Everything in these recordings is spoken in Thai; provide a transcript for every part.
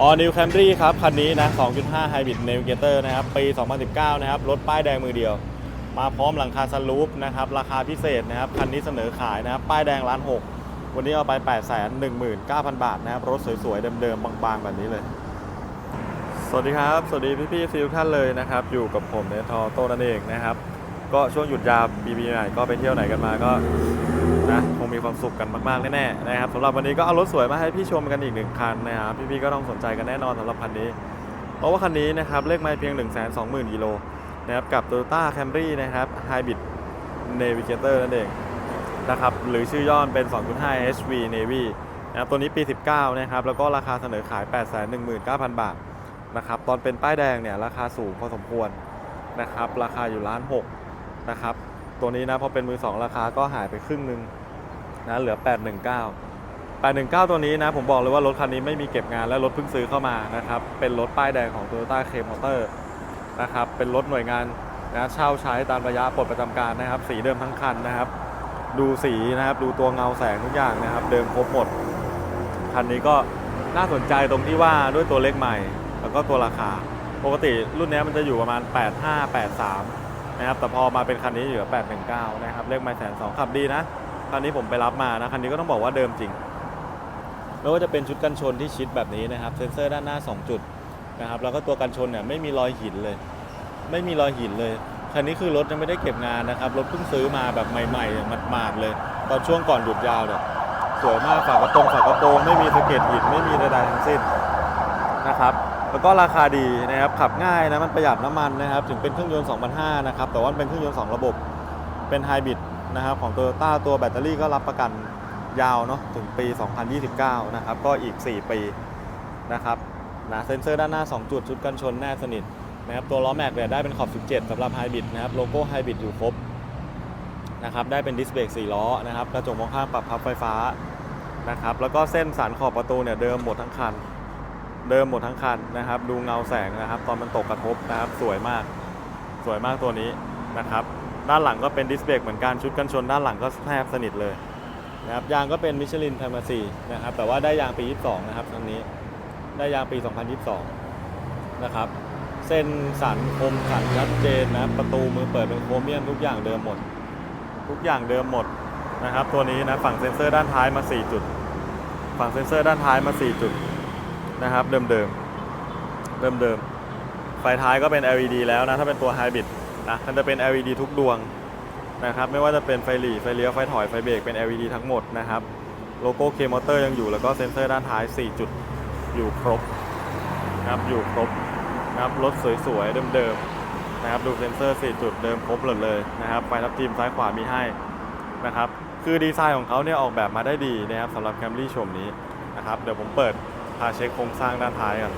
ออนิวแคมรี่ครับ คันนี้นะ 2.5 Hybrid Navigator นะครับ ปี 2019 นะครับ รถป้ายแดงมือเดียว มาพร้อมหลังคาสลูปนะครับ ราคาพิเศษนะครับ คันนี้เสนอขายนะครับ ป้ายแดงล้านหกวันนี้เอาไป 8 1 9 0 0 0 บาทนะครับ รถสวยๆ เดิมๆ บางๆ แบบนี้เลย สวัสดีครับ สวัสดีพี่ๆซิลท่านเลยนะครับ อยู่กับผมเนทอโต้นั่นเองนะครับ ก็ช่วงหยุดยาวปีปีใหม่ก็ไปเที่ยวไหนกันมาก็ นะคงมีความสุขกันมากๆแน่ๆนะครับสำหรับวันนี้ก็เอารถสวยมาให้พี่ชมกันอีกหนึ่งคันนะครับพี่ๆก็ต้องสนใจกันแน่นอนสำหรับคันนี้ เพราะว่าคันนี้นะครับเลขไม่เพียง 1 2 0 0 0 0กิโลนะครับกับ Toyota Camry นะครับ Hybrid Navigator นั่นเองนะครับหรือชื่อย่อเป็น 2.5 HV Navy นะครับตัวนี้ปี 19 นะครับ แล้วก็ราคาเสนอขาย 819,000 บาทนะครับตอนเป็นป้ายแดงเนี่ยราคาสูงพอสมควรนะครับราคาอยู่ล้านหกนะครับ ตัวนี้นะพอเป็นมือ2ราคาก็หายไปครึ่งหนึ่งนะเหลือ 819 819 ตัวนี้นะผมบอกเลยว่ารถคันนี้ไม่มีเก็บงานและรถเพิ่งซื้อเข้ามานะครับเป็นรถป้ายแดงของ Toyota K Motor นะครับเป็นรถหน่วยงานนะเช่าใช้ตามระยะปลดประจำการนะครับ สีเดิมทั้งคันนะครับ ดูสีนะครับดูตัวเงาแสงทุกอย่างนะครับ เดิมครบหมดคันนี้ก็น่าสนใจตรงที่ว่าด้วยตัวเลขใหม่ แล้วก็ตัวราคา ปกติรุ่นนี้มันจะอยู่ประมาณ 85 83 นะครับแต่พอมาเป็นคันนี้เหลือ819นะครับเลขไม่แสนสองขับดีนะคันนี้ผมไปรับมานะคันนี้ก็ต้องบอกว่าเดิมจริงไม่ว่าจะเป็นชุดกันชนที่ชิดแบบนี้นะครับเซ็นเซอร์ด้านหน้า 2 จุดนะครับแล้วก็ตัวกันชนเนี่ยไม่มีรอยหินเลย ไม่มีรอยหินเลยคันนี้คือรถยังไม่ได้เก็บงานนะครับรถเพิ่งซื้อมาแบบใหม่ๆหมาดๆเลย ตอนช่วงก่อนหยุดยาวเนี่ยสวยมากฝากระโปรงฝากระโปรงไม่มีสะเก็ดหินไม่มีใดๆทั้งสิ้นนะครับ แล้วก็ราคาดีนะครับขับง่ายนะมันประหยัดน้ำมันนะครับถึงเป็นเครื่องยนต์2,500นะครับแต่ว่ามันเป็นเครื่องยนต์2ระบบเป็นไฮบริดนะครับของ Toyota ตัวแบตเตอรี่ก็รับประกันยาวเนาะถึงปี 2029 นะครับ ก็อีก 4 ปีนะครับนะเซ็นเซอร์ด้านหน้า 2 จุด ชุดกันชนแน่สนิทนะครับตัวล้อแม็กเนี่ยได้เป็นขอบ 17สำหรับไฮบริดนะครับโลโก้ไฮบริดอยู่ครบนะครับได้เป็นดิสเบรก4ล้อนะครับกระจกมองข้างปรับพับไฟฟ้านะครับแล้วก็เส้นสันขอบประตูเนี่ยเดิมหมดทั้งคัน เดิมหมดทั้งคันนะครับ ดูเงาแสงนะครับ ตอนมันตกกระทบนะครับ สวยมาก สวยมากตัวนี้นะครับ ด้านหลังก็เป็นดิสเบรกเหมือนกันชุดกันชนด้านหลังก็แทบสนิทเลยนะครับยางก็เป็นมิชลินไทมาซีนะครับ แต่ว่าได้ยางปี 22 นะครับครั้งนี้ ได้ยางปี 2022 นะครับ เส้นสันคมสันชัดเจนนะประตูมือเปิดเป็นโครเมียมทุกอย่างเดิมหมด ทุกอย่างเดิมหมดนะครับ ตัวนี้นะฝั่งเซ็นเซอร์ด้านท้ายมา 4 จุด ฝั่งเซ็นเซอร์ด้านท้ายมา 4 จุด นะครับเดิมเดิมเดิมเดิมไฟท้ายก็เป็น LED แล้วนะถ้าเป็นตัวไฮบริดนะมันจะเป็น LED ทุกดวงนะครับไม่ว่าจะเป็นไฟหลีไฟเลี้ยวไฟถอยไฟเบรกเป็น LED ทั้งหมดนะครับโลโก้เคมอเตอร์ยังอยู่แล้วก็เซ็นเซอร์ด้านท้าย 4 จุดอยู่ครบนะครับอยู่ครบนะครับรถสวยๆเดิมๆนะครับดูเซ็นเซอร์ 4 จุดเดิมครบหมดเลยนะครับไฟทับทิมซ้ายขวามีให้นะครับคือดีไซน์ของเขาเนี่ยออกแบบมาได้ดีนะครับสำหรับแคมรี่ชมนี้นะครับเดี๋ยวผมเปิดาเช็คโครงสร้างด้านท้ายกัน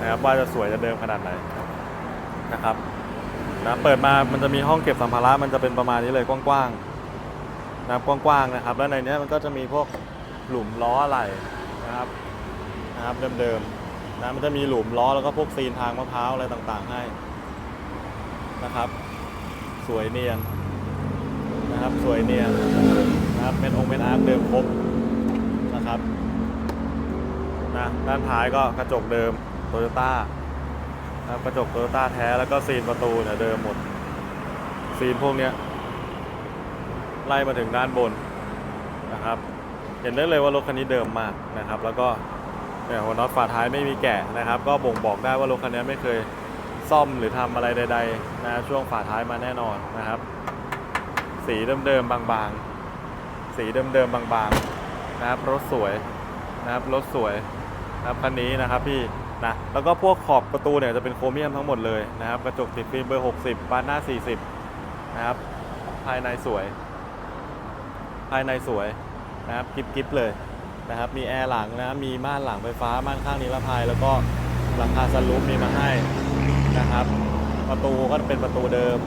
นะครับว่าจะสวยจะเดิมขนาดไหนนะครับนะเปิดมามันจะมีห้องเก็บสัมภาระมันจะเป็นประมาณนี้เลยกว้างๆนะครับกว้างๆนะครับ แล้วในนี้มันก็จะมีพวกหลุมล้ออะไรนะครับนะครับเดิมๆนะมันจะมีหลุมล้อแล้วก็พวกซีนทางมะพร้าวอะไรต่างๆให้นะครับ สวยเนียนนะครับสวยเนียนนะครับเป็นองค์เป็นอาร์คเดิมครบนะครับ นะด้านท้ายก็กระจกเดิมโตโยต้านะครับกระจกโตโยต้าแท้แล้วก็ซีนประตูเนี่ยเดิมหมด ซีนพวกเนี้ยไล่มาถึงด้านบนนะครับ เห็นได้เลยว่ารถคันนี้เดิมมากนะครับ แล้วก็เนี่ยหัวน็อตฝาท้ายไม่มีแกะนะครับ ก็บ่งบอกได้ว่ารถคันนี้ไม่เคยซ่อมหรือทำอะไรใดๆนะช่วงฝาท้ายมาแน่นอนนะครับ สีเดิมๆบางๆ สีเดิมๆบางๆนะครับรถสวย นะครับรถสวยนะครับคันนี้นะครับพี่นะแล้วก็พวกขอบประตูเนี่ยจะเป็นโครเมียมทั้งหมดเลยนะครับ กระจกติดฟิล์มเบอร์ 60บานหน้า 40 นะครับ ภายในสวย ภายในสวยนะครับกิ๊บๆเลยนะครับ มีแอร์หลังนะมีม่านหลังไฟฟ้าม่านข้างนิรภัย แล้วก็หลังคาสลูปมีมาให้นะครับ ประตูก็เป็นประตูเดิม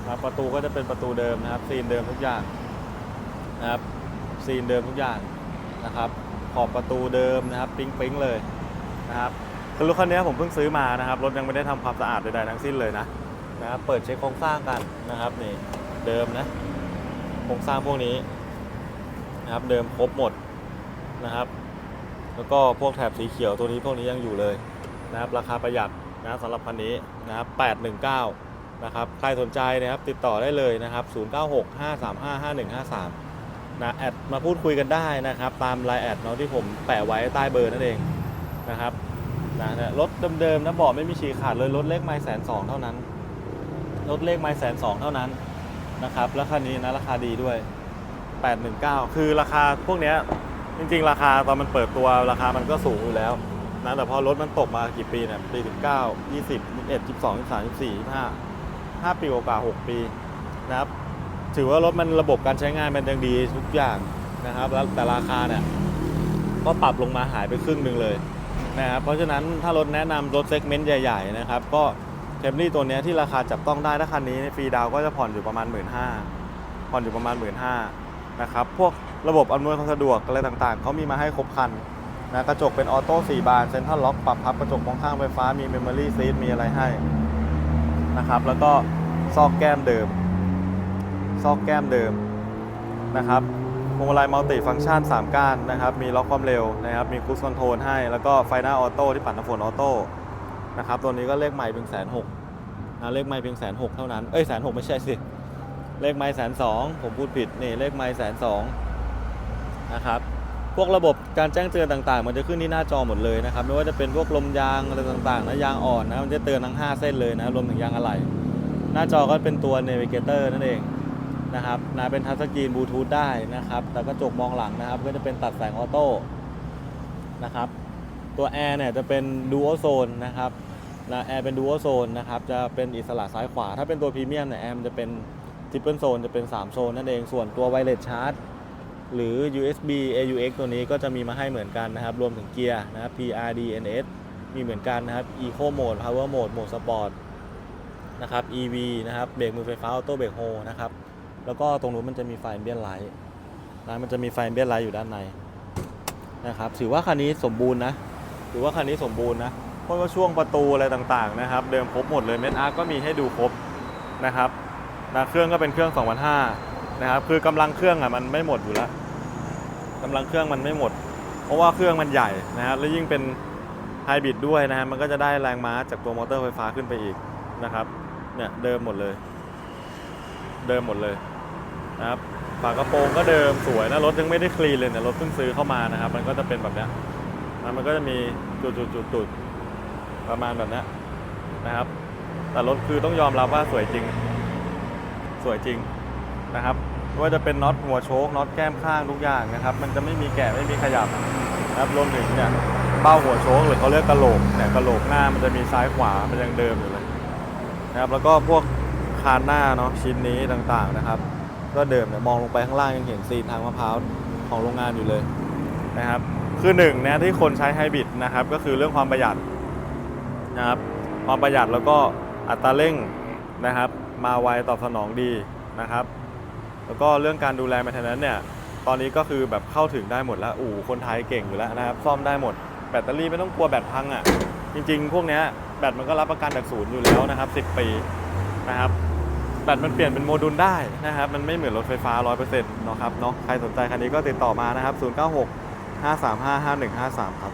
นะครับประตูก็จะเป็นประตูเดิมนะครับ ซีนเดิมทุกอย่างนะครับ ซีนเดิมทุกอย่างนะครับ ขอบประตูเดิมนะครับปิ๊งปิ๊งเลยนะครับคือรถคันนี้ผมเพิ่งซื้อมานะครับรถยังไม่ได้ทำความสะอาดใดๆทั้งสิ้นเลยนะนะครับเปิดเช็คโครงสร้างกันนะครับนี่เดิมนะโครงสร้างพวกนี้นะครับเดิมครบหมดนะครับ แล้วก็พวกแถบสีเขียวตัวนี้พวกนี้ยังอยู่เลยนะครับราคาประหยัดนะสำหรับคันนี้นะครับ819นะครับใครสนใจนะครับติดต่อได้เลยนะครับ 0965355153 นะแอดมาพูดคุยกันได้นะครับ ตามไลน์แอดเนาะที่ผมแปะไว้ใต้เบอร์นั่นเองนะครับนะรถเดิมๆนะบอกไม่มีฉีกขาดเลยรถเลขไม่แสนสองเท่านั้น รถเลขไม่แสนสองเท่านั้นนะครับแล้วคันนี้นะราคาดีด้วย 819 คือราคาพวกเนี้ยจริง ๆ ราคาตอนมันเปิดตัวราคามันก็สูงอยู่แล้วนะแต่พอรถมันตกมากี่ปีเนี่ยปี 19 20 21 22 23 24 25 5 ปีกว่า6ปีนะครับ ถือว่ารถมันระบบการใช้งานมันยังดีทุกอย่างนะครับ แล้วแต่ราคาเนี่ยก็ปรับลงมาหายไปครึ่งหนึ่งเลยนะครับเพราะฉะนั้นถ้ารถแนะนำรถเซกเมนต์ใหญ่ๆนะครับก็เทมรี่ตัวนี้ที่ราคาจับต้องได้ถ้าคันนี้ฟรีดาวก็จะผ่อนอยู่ประมาณ 1 5ื่นผ่อนอยู่ประมาณ 1 5ื่นนะครับพวกระบบอำนวยความสะดวกอะไรต่างๆเขามีมาให้ครบคันนะกระจกเป็นออโต้4บานเซ็นทรัลล็อกปรับพับกระจกมองข้างไฟฟ้ามีเมมโมรี่ซีทมีอะไรให้นะครับแล้วก็ซอกแก้มเดิม ซอกแก้มเดิมนะครับพวงมาลัยมัลติฟังก์ชัน 3 ก้านนะครับ มีล็อกความเร็วนะครับ มีค u ู e คอนโทรลให้ แล้วก็ไฟหน้าออโต้ที่ปัดน้ำฝนออโต้นะครับ ตัวนี้ก็เลขใหม่เพียงแสนหกนะเลขใหม่เพียงแสนหกเท่านั้น เอ้ยแสนหกไม่ใช่สิ เลขไม้แสนสองผมพูดผิด นี่เลขไม้แสนสองนะครับ พวกระบบการแจ้งเตือนต่างๆ มันจะขึ้นที่หน้าจอหมดเลยนะครับ ไม่ว่าจะเป็นพวกลมยางอะไรต่างๆนะ ยางอ่อนนะ มันจะเตือนทั้ง 5 เส้นเลยนะ รวมถึงยางอะไหล่ หน้าจอก็เป็นตัว Navigator นั่นเอง นะครับนะเป็นทัชสกรีนบลูทูธได้นะครับแต่กระจกมองหลังนะครับ ก็จะเป็นตัดแสงออโต้นะครับ ตัวแอร์เนี่ยจะเป็น Dual Zone นะครับนะแอร์เป็น Dual Zone นะครับ จะเป็นอิสระซ้ายขวา ถ้าเป็นตัวพรีเมียมเนี่ยแอร์มันจะเป็นทริปเปิลโซนจะเป็น 3 โซนนั่นเอง ส่วนตัวไวเลสชาร์จหรือ USB AUX ตัวนี้ก็จะมีมาให้เหมือนกันนะครับ รวมถึงเกียร์นะครับ PRDNS มีเหมือนกันนะครับ Eco Mode Power Mode Mode Sport นะครับ EV นะครับ เบรกมือไฟฟ้า Auto Brake Hold นะครับ แล้วก็ตรงนู้นมันจะมีไฟเบียนไลท์นะมันจะมีไฟเบียนไลท์อยู่ด้านในนะครับถือว่าคันนี้สมบูรณ์นะถือว่าคันนี้สมบูรณ์นะเพราะว่าช่วงประตูอะไรต่างๆนะครับ เดิมครบหมดเลยเมนอาร์ก็มีให้ดูครบนะครับนะเครื่องก็เป็นเครื่อง2 0 0นะครับคือกำลังเครื่องอะมันไม่หมดอยู่แล้วกำลังเครื่องมันไม่หมด เพราะว่าเครื่องมันใหญ่นะครับแล้วยิ่งเป็นไฮบริดด้วยนะฮะมันก็จะได้แรงม้าจากตัวมอเตอร์ไฟฟ้าขึ้นไปอีกนะครับเนี่ยเดิมหมดเลย เดิมหมดเลย นะครับฝากระโปรงก็เดิมสวยนะรถยังไม่ได้คลีนเลยเนี่ยรถเพิ่งซื้อเข้ามานะครับ มันก็จะเป็นแบบนี้นะมันก็จะมีจุดๆๆประมาณแบบนี้นะครับ แต่รถคือต้องยอมรับว่าสวยจริง สวยจริงนะครับไม่ว่าจะเป็นน็อตหัวโชคน็อตแก้มข้างทุกอย่างนะครับ มันจะไม่มีแกะไม่มีขยับนะครับรวมถึงเนี่ยเบ้าหัวโชคหรือเขาเรียกกระโหลกเนี่ยกระโหลกหน้ามันจะมีซ้ายขวามันยังเดิมอยู่เลยนะครับ แล้วก็พวกคานหน้าเนาะชิ้นนี้ต่างๆนะครับ ก็เดิมเนี่ยมองลงไปข้างล่างยังเห็นซีนทางมะพร้าวของโรงงานอยู่เลยนะครับ คือหนึ่งนะที่คนใช้ไฮบริดนะครับ ก็คือเรื่องความประหยัดนะครับ ความประหยัดแล้วก็อัตราเร่งนะครับ มาไวตอบสนองดีนะครับ แล้วก็เรื่องการดูแลแมนเทนแนนเนี่ยตอนนี้ก็คือแบบเข้าถึงได้หมดแล้วอู่คนไทยเก่งอยู่แล้วนะครับ ซ่อมได้หมดแบตเตอรี่ไม่ต้องกลัวแบตพังอะ่ะจริง ๆ พวกเนี้ยแบตมันก็รับประกันจากศูนย์อยู่แล้วนะครับ 10 ปีนะครับ แบตมันเปลี่ยนเป็นโมดูลได้นะครับ มันไม่เหมือนรถไฟฟ้า 100%เนาะครับเนาะใครสนใจคันนี้ก็ติดต่อมานะครับ 096 535 5153 ครับ